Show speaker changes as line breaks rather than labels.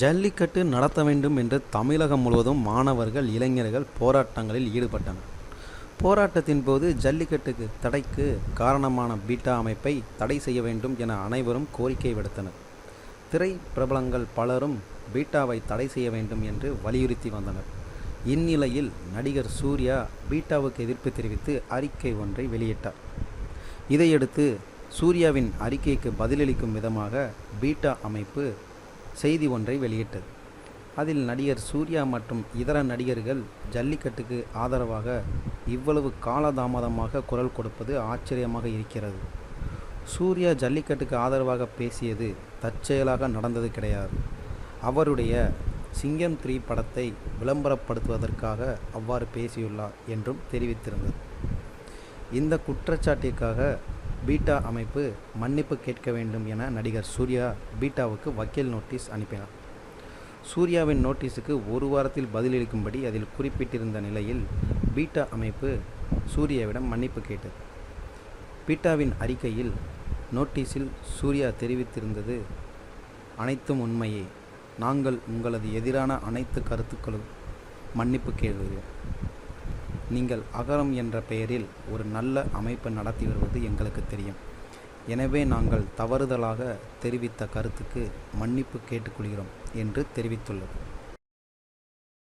ஜல்லிக்கட்டு நடத்த வேண்டும் என்று தமிழகம் முழுவதும் மாணவர்கள் இளைஞர்கள் போராட்டங்களில் ஈடுபட்டனர். போராட்டத்தின் போது ஜல்லிக்கட்டுக்கு தடைக்கு காரணமான பீட்டா அமைப்பை தடை செய்ய வேண்டும் என அனைவரும் கோரிக்கை விடுத்தனர். திரை பிரபலங்கள் பலரும் பீட்டாவை தடை செய்ய வேண்டும் என்று வலியுறுத்தி வந்தனர். இந்நிலையில் நடிகர் சூர்யா பீட்டாவுக்கு எதிர்ப்பு தெரிவித்து அறிக்கை ஒன்றை வெளியிட்டார். இதையடுத்து சூர்யாவின் அறிக்கைக்கு பதிலளிக்கும் விதமாக பீட்டா அமைப்பு செய்தி ஒன்றை வெளியிட்டது. அதில் நடிகர் சூர்யா மற்றும் இதர நடிகர்கள் ஜல்லிக்கட்டுக்கு ஆதரவாக இவ்வளவு காலதாமதமாக குரல் கொடுப்பது ஆச்சரியமாக இருக்கிறது. சூர்யா ஜல்லிக்கட்டுக்கு ஆதரவாக பேசியது தற்செயலாக நடந்தது கிடையாது. அவருடைய சிங்கம் த்ரீ படத்தை விளம்பரப்படுத்துவதற்காக அவ்வாறு பேசியுள்ளார் என்றும் தெரிவித்திருந்தது. இந்த குற்றச்சாட்டிற்காக பீட்டா அமைப்பு மன்னிப்பு கேட்க வேண்டும் என நடிகர் சூர்யா பீட்டாவுக்கு வக்கீல் நோட்டீஸ் அனுப்பினார். சூர்யாவின் நோட்டீஸுக்கு ஒரு வாரத்தில் பதிலளிக்கும்படி அதில் குறிப்பிட்டிருந்த நிலையில் பீட்டா அமைப்பு சூர்யாவிடம் மன்னிப்பு கேட்டது. பீட்டாவின் அறிக்கையில் நோட்டீஸில் சூர்யா தெரிவித்திருந்தது அனைத்தும் உண்மையே. நாங்கள் உங்களது எதிரான அனைத்து கருத்துக்களும் மன்னிப்பு கேட்கிறோம் நீங்கள் அகரம் என்ற பெயரில் ஒரு நல்ல அமைப்பு நடத்தி வருவது எங்களுக்கு தெரியும். எனவே நாங்கள் தவறுதலாக தெரிவித்த கருத்துக்கு மன்னிப்பு கேட்டுக்கொள்கிறோம் என்று தெரிவித்துள்ளது.